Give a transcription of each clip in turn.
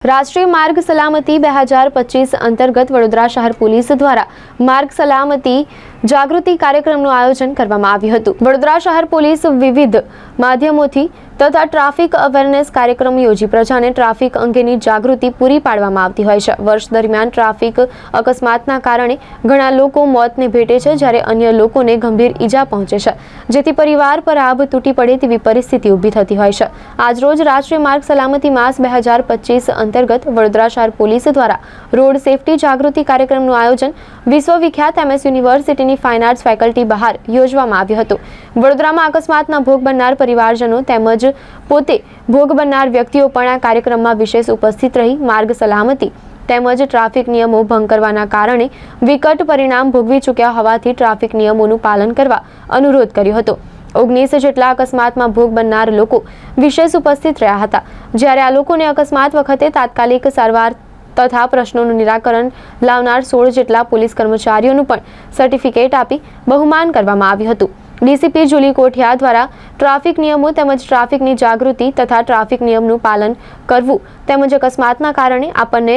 રાષ્ટ્રીય માર્ગ સલામતી બે હજાર પચીસ અંતર્ગત વડોદરા શહેર પોલીસ દ્વારા માર્ગ સલામતી જાગૃતિ કાર્યક્રમનું આયોજન કરવામાં આવ્યું હતું. વડોદરા શહેર પોલીસ વિવિધ માધ્યમોથી તથા ટ્રાફિક અવેરનેસ કાર્યક્રમ યોજી પ્રજાને ટ્રાફિક અંગેની જાગૃતિ પૂરી પાડવામાં આવતી હોય છે. વર્ષ દરમિયાન ટ્રાફિક અકસ્માતના કારણે ઘણા લોકો મોતને ભેટે છે, જ્યારે અન્ય લોકોને ગંભીર ઈજા પહોંચે છે. જેથી પરિવાર પર આભ તૂટી પડે તેવી પરિસ્થિતિ ઊભી થતી હોય છે. આજરોજ રાષ્ટ્રીય માર્ગ સલામતી માસ બે હજાર પચીસ અંતર્ગત વડોદરા શહેર પોલીસ દ્વારા રોડ સેફટી જાગૃતિ કાર્યક્રમનું આયોજન વિશ્વવિખ્યાત એમએસ યુનિવર્સિટીની ફાઇન આર્ટ્સ ફેકલ્ટી બહાર યોજવામાં આવ્યું હતું. વડોદરામાં અકસ્માતના ભોગ બનનાર પરિવારજનો તેમજ પોતે ભોગ બનનાર વ્યક્તિઓ પણ આ કાર્યક્રમમાં વિશેષ ઉપસ્થિત રહી માર્ગ સલામતી તેમજ ટ્રાફિક નિયમો ભંગ કરવાના કારણે વિકટ પરિણામ ભોગવી ચૂક્યા હોવાથી ટ્રાફિક નિયમોનું પાલન કરવા અનુરોધ કર્યો હતો. ઓગણીસ જેટલા અકસ્માતમાં ભોગ બનનાર લોકો વિશેષ ઉપસ્થિત રહ્યા હતા. જ્યારે આ લોકોને અકસ્માત વખતે તાત્કાલિક સારવાર તથા પ્રશ્નોનું નિરાકરણ લાવનાર સોળ જેટલા પોલીસ કર્મચારીઓનું પણ સર્ટિફિકેટ આપી બહુમાન કરવામાં આવ્યું હતું. ડીસીપી જુલી કોઠિયા દ્વારા ટ્રાફિક નિયમો તેમજ ટ્રાફિકની જાગૃતિ તથા ટ્રાફિક નિયમનું પાલન કરવું તેમજ અકસ્માતના કારણે આપણને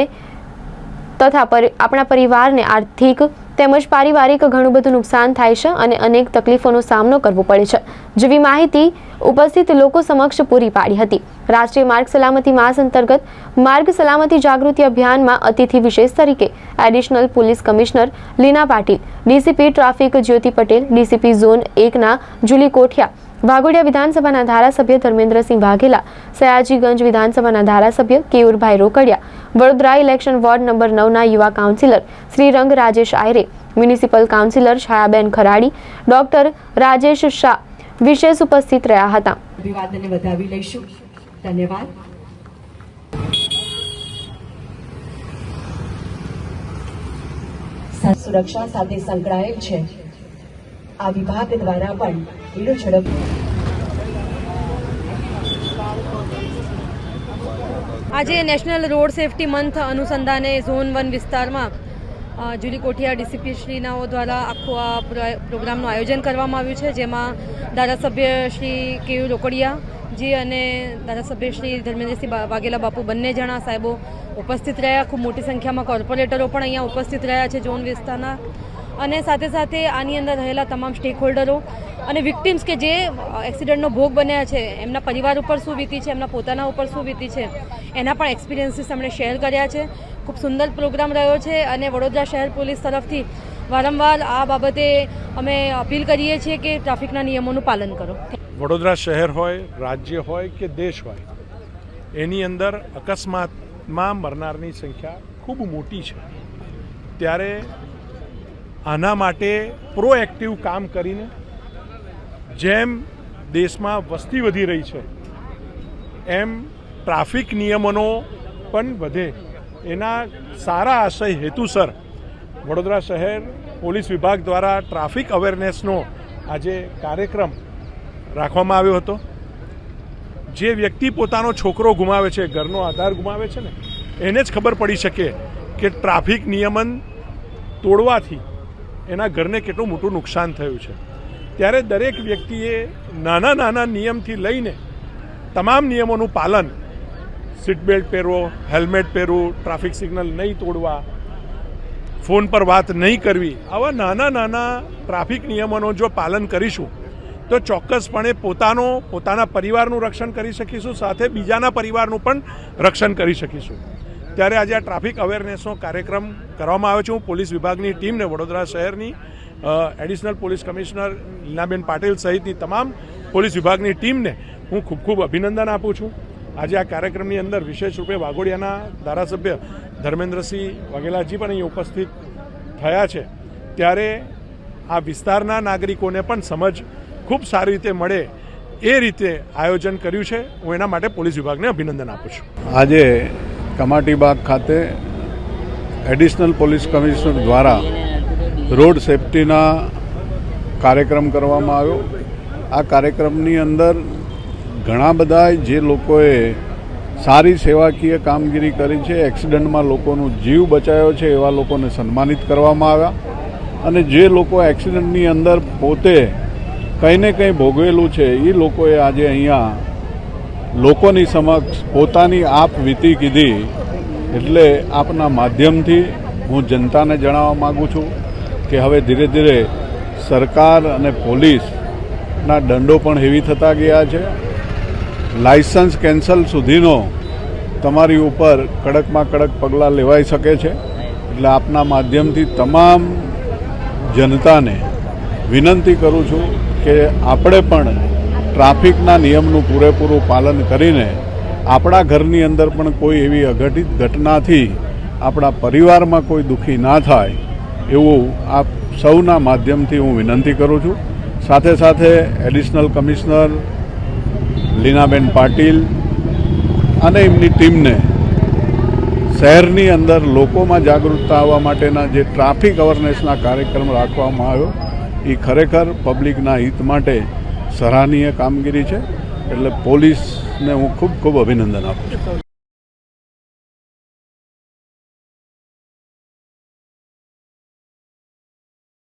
તથા આપણા પરિવારને આર્થિક તેમજ પારિવારિક ઘણું બધું નુકસાન થાય છે અને અનેક તકલીફોનો સામનો કરવો પડે છે. જેવી માહિતી ઉપસ્થિત લોકો સમક્ષ પૂરી પાડી હતી. રાષ્ટ્રીય માર્ગ સલામતી માસ અંતર્ગત માર્ગ સલામતી જાગૃતિ અભિયાનમાં અતિથિ વિશેષ તરીકે additional police commissioner Leena Patil, DCP traffic Jyoti Patel, DCP zone એકના જુલી કોઠિયા વાઘોડિયા વિધાનસભાના ધારાસભ્ય ધર્મેન્દ્રસિંહ વાઘેલા, સયાજીગંજ વિધાનસભાના ધારાસભ્ય Keyurbhai Rokadiya, Vadodara election ward number નવના યુવા કાઉન્સિલર શ્રી રંગ Rajesh Ayre, municipal councillor Chhayaben Kharadi, doctor Rajesh Shah વિશેષ ઉપસ્થિત રહ્યા હતા. ધન્યવાદ. સુરક્ષા સાથે સંકળાયેલ છે. આ વિભાગ દ્વારા પણ લીલો ઝડપ. આજે નેશનલ રોડ સેફટી મંથ અનુસંધાને ઝોન વન વિસ્તારમાં જુલી કોઠિયા ડીસીપી શ્રીનાઓ દ્વારા આખું આ પ્રો- પ્રોગ્રામનું આયોજન કરવામાં આવ્યું છે, જેમાં ધારાસભ્ય શ્રી કેયુ રોકડિયા જી અને ધારાસભ્ય શ્રી ધર્મેન્દ્રસિંહ વાઘેલા બાપુ બંને જણા સાહેબો ઉપસ્થિત રહ્યા. ખૂબ મોટી સંખ્યામાં કોર્પોરેટરો પણ અહીંયા ઉપસ્થિત રહ્યા છે ઝોન વિસ્તારના. અને સાથે સાથે આની અંદર રહેલા તમામ સ્ટેક હોલ્ડરો અને વિક્ટિમ્સ કે જે એક્સિડન્ટનો ભોગ બન્યા છે, એમના પરિવાર ઉપર શું વીતી છે, એમના પોતાના ઉપર શું વીતી છે, એના પણ એક્સપિરિયન્સીસ અમને શેર કર્યા છે. ખૂબ સુંદર પ્રોગ્રામ રહ્યો છે અને વડોદરા શહેર પોલીસ તરફથી વારંવાર આ બાબતે અમે અપીલ કરીએ છીએ કે ટ્રાફિકના નિયમોનું પાલન કરો. વડોદરા શહેર હોય, રાજ્ય હોય કે દેશ હોય, એની અંદર અકસ્માતમાં મરનારની સંખ્યા ખૂબ મોટી છે. ત્યારે આના માટે પ્રોએક્ટિવ કામ કરીને જેમ દેશમાં વસ્તી વધી રહી છે, એમ ટ્રાફિક નિયમનો પણ વધે. એના સારા આશય હેતુસર વડોદરા શહેર પોલીસ વિભાગ દ્વારા ટ્રાફિક અવેરનેસનો આજે કાર્યક્રમ રાખવામાં આવ્યો હતો. જે વ્યક્તિ પોતાનો છોકરો ગુમાવે છે, ઘરનો આધાર ગુમાવે છે ને, એને જ ખબર પડી શકે કે ટ્રાફિક નિયમન તોડવાથી એના ઘરને કેટલું મોટું નુકસાન થયું છે. ત્યારે દરેક વ્યક્તિએ નાના નાના નિયમથી લઈને તમામ નિયમોનું પાલન, સીટ બેલ્ટ પહેરવો, હેલ્મેટ પહેરવું, ટ્રાફિક સિગ્નલ નહીં તોડવા, ફોન પર વાત નહીં કરવી, આવા નાના નાના ટ્રાફિક નિયમોનું જો પાલન કરીશું, તો ચોક્કસપણે પોતાનો, પોતાના પરિવારનું રક્ષણ કરી શકીશું, સાથે બીજાના પરિવારનું પણ રક્ષણ કરી શકીશું. ત્યારે આજે આ ટ્રાફિક અવેરનેસનો કાર્યક્રમ કરવામાં આવ્યો છે. હું પોલીસ વિભાગની ટીમને વડોદરા શહેરની additional police commissioner Leenaben Patil સહિતની તમામ પોલીસ વિભાગની ટીમને હું ખૂબ ખૂબ અભિનંદન આપું છું. આજે આ કાર્યક્રમની અંદર વિશેષ રૂપે વાઘોડિયાના ધારાસભ્ય ધર્મેન્દ્રસિંહ વાઘેલાજી પણ અહીં ઉપસ્થિત થયા છે. ત્યારે આ વિસ્તારના નાગરિકોને પણ સમજ ખૂબ સારી રીતે મળે એ રીતે આયોજન કર્યું છે. હું એના માટે પોલીસ વિભાગને અભિનંદન આપું છું. આજે કમાટીબાગ ખાતે એડિશનલ પોલીસ કમિશનર દ્વારા રોડ સેફટીના કાર્યક્રમ કરવામાં આવ્યો. આ કાર્યક્રમની અંદર ઘણા બધા જે લોકોએ સારી સેવાકીય કામગીરી કરી છે, એક્સિડન્ટમાં લોકોનો જીવ બચાવ્યો છે એવા લોકોને સન્માનિત કરવામાં આવ્યા અને જે લોકો એક્સિડન્ટની અંદર પોતે કંઈ ને કંઈ ભોગવેલું છે, એ લોકોએ આજે અહીંયા લોકોની સમક્ષ પોતાની આપ વીતી કીધી. એટલે આપના માધ્યમથી હું જનતાને જણાવવા માગું છું કે હવે ધીરે ધીરે સરકાર અને પોલીસના દંડો પણ હેવી થતા ગયા છે. લાયસન્સ કેન્સલ સુધીનો તમારી ઉપર કડકમાં કડક પગલાં લેવાઈ શકે છે. એટલે આપના માધ્યમથી તમામ જનતાને વિનંતી કરું છું કે આપણે પણ ટ્રાફિકના નિયમનું પૂરેપૂરું પાલન કરીને આપણા ઘરની અંદર પણ કોઈ એવી અઘટિત ઘટનાથી આપણા પરિવારમાં કોઈ દુઃખી ના થાય એવું આપ સૌના માધ્યમથી હું વિનંતી કરું છું. સાથે સાથે એડિશનલ કમિશનર લીનાબેન પાટીલ અને એમની ટીમને શહેરની અંદર લોકોમાં જાગૃતતા આવવા માટેના જે ટ્રાફિક અવેરનેસના કાર્યક્રમ રાખવામાં આવ્યો એ ખરેખર પબ્લિકના હિત માટે સરાહનીય કામગીરી છે. એટલે પોલીસને હું ખૂબ ખૂબ અભિનંદન આપું છું.